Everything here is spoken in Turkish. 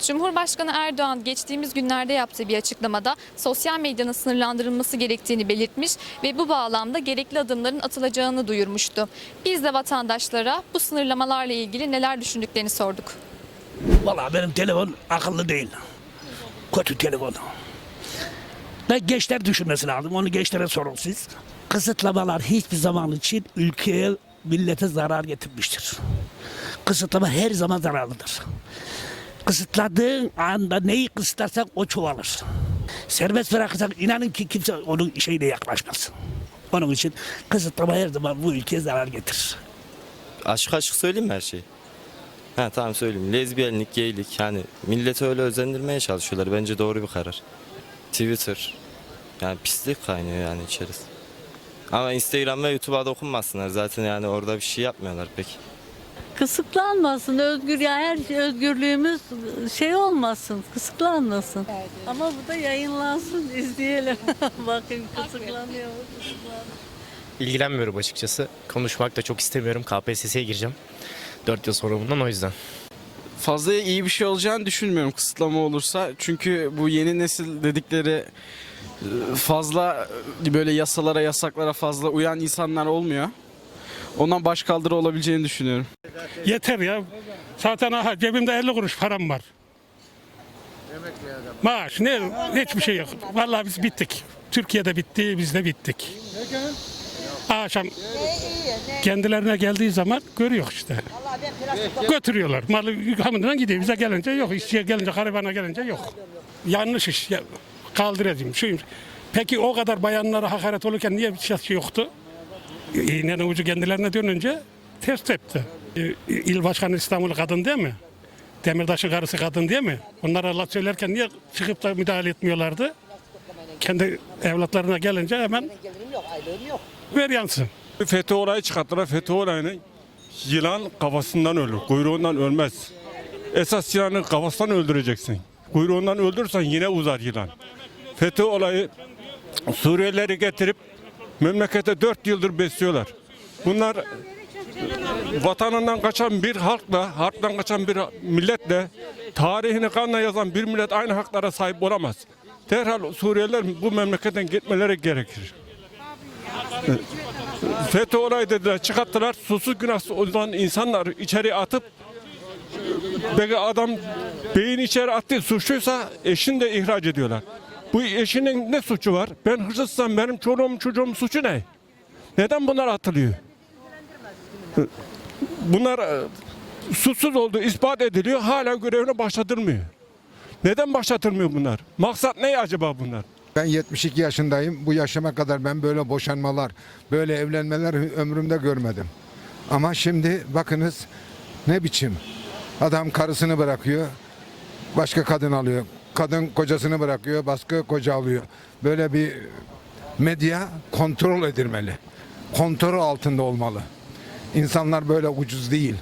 Cumhurbaşkanı Erdoğan geçtiğimiz günlerde yaptığı bir açıklamada sosyal medyanın sınırlandırılması gerektiğini belirtmiş ve bu bağlamda gerekli adımların atılacağını duyurmuştu. Biz de vatandaşlara bu sınırlamalarla ilgili neler düşündüklerini sorduk. Valla benim telefon akıllı değil. Kötü telefon. Ne gençler düşünmesi lazım. Onu gençlere sorun siz. Kısıtlamalar hiçbir zaman için ülkeye, millete zarar getirmiştir. Kısıtlama her zaman zararlıdır. Kısıtladığın anda neyi kısıtlarsan o çoğalır. Serbest bırakırsan inanın ki kimse onun şeyine yaklaşmaz. Onun için kısıtlama her zaman bu ülkeye zarar getirir. Açık açık söyleyeyim mi her şeyi? Ha tamam söyleyeyim. Lezbiyenlik, geylik yani milleti öyle özendirmeye çalışıyorlar. Bence doğru bir karar. Twitter yani pislik kaynıyor yani içerisi. Ama Instagram ve YouTube'a dokunmasınlar. Zaten yani orada bir şey yapmıyorlar pek. Kısıtlanmasın özgür ya her şey özgürlüğümüz şey olmasın kısıtlanmasın. Ama bu da yayınlansın izleyelim. Bakın kısıtlanıyor. mu. İlgilenmiyorum açıkçası. Konuşmak da çok istemiyorum. KPSS'ye gireceğim. 4 yıl sonra bundan o yüzden. fazla iyi bir şey olacağını düşünmüyorum kısıtlama olursa. Çünkü bu yeni nesil dedikleri e, fazla e, böyle yasalara, yasaklara fazla uyan insanlar olmuyor. Ondan başkaldırı olabileceğini düşünüyorum. Yeter ya. Zaten aha cebimde 50 kuruş param var. Maaş ne hiçbir şey yok. Vallahi biz bittik. Türkiye'de bitti, biz de bittik. Akşam kendilerine geldiği zaman görüyor işte. Götürüyorlar. Malı hamından gidiyor. Bize gelince yok. İşçiye gelince, karabana gelince yok. Yanlış iş. Kaldıracağım. Şuyum. Peki o kadar bayanlara hakaret olurken niye bir şey yoktu? İğnenin ucu kendilerine dönünce ters tepti. Ee, İl Başkanı İstanbul kadın değil mi? Demirtaş'ın karısı kadın değil mi? Onlara laf söylerken niye çıkıp da müdahale etmiyorlardı? Kendi evlatlarına gelince hemen ver yansın. FETÖ olayı çıkarttılar. FETÖ olayını yılan kafasından ölür. Kuyruğundan ölmez. Esas yılanı kafasından öldüreceksin. Kuyruğundan öldürürsen yine uzar yılan. FETÖ olayı Suriyelileri getirip memlekete dört yıldır besliyorlar. Bunlar vatanından kaçan bir halkla, halktan kaçan bir milletle, tarihini kanla yazan bir millet aynı haklara sahip olamaz. Derhal Suriyeliler bu memleketten gitmeleri gerekir. FETÖ olayı dediler çıkarttılar. Susuz günahsız olan insanlar içeri atıp Peki adam beyin içeri attı suçluysa eşini de ihraç ediyorlar. Bu eşinin ne suçu var? Ben hırsızsam benim çoluğum çocuğum suçu ne? Neden bunlar atılıyor? Bunlar e, suçsuz olduğu ispat ediliyor hala görevine başlatılmıyor. Neden başlatılmıyor bunlar? Maksat ne acaba bunlar? Ben 72 yaşındayım. Bu yaşıma kadar ben böyle boşanmalar, böyle evlenmeler ömrümde görmedim. Ama şimdi bakınız ne biçim. Adam karısını bırakıyor, başka kadın alıyor. Kadın kocasını bırakıyor, başka koca alıyor. Böyle bir medya kontrol edilmeli. Kontrol altında olmalı. İnsanlar böyle ucuz değil.